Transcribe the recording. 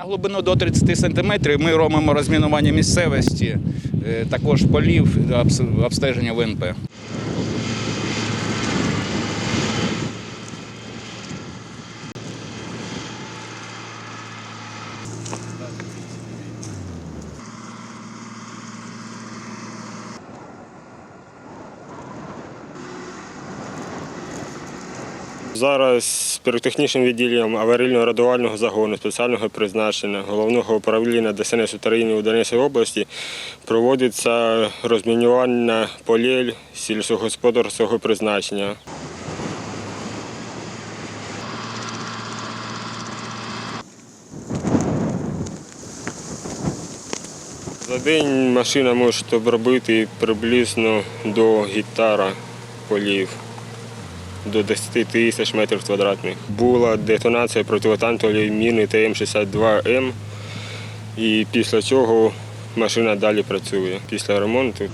На глибину до 30 сантиметрів ми робимо розмінування місцевості, е, також полів, обс- обстеження ВНП. Зараз з піротехнічним відділенням аварійно-рятувального загону спеціального призначення головного управління ДСНС України у Донецькій області проводиться розмінювання полів сільськогосподарського призначення. За день машина може обробити приблизно до гектара полів до 10 тисяч метрів квадратних. Була детонація противотанкової міни ТМ-62М, і після цього машина далі працює після ремонту.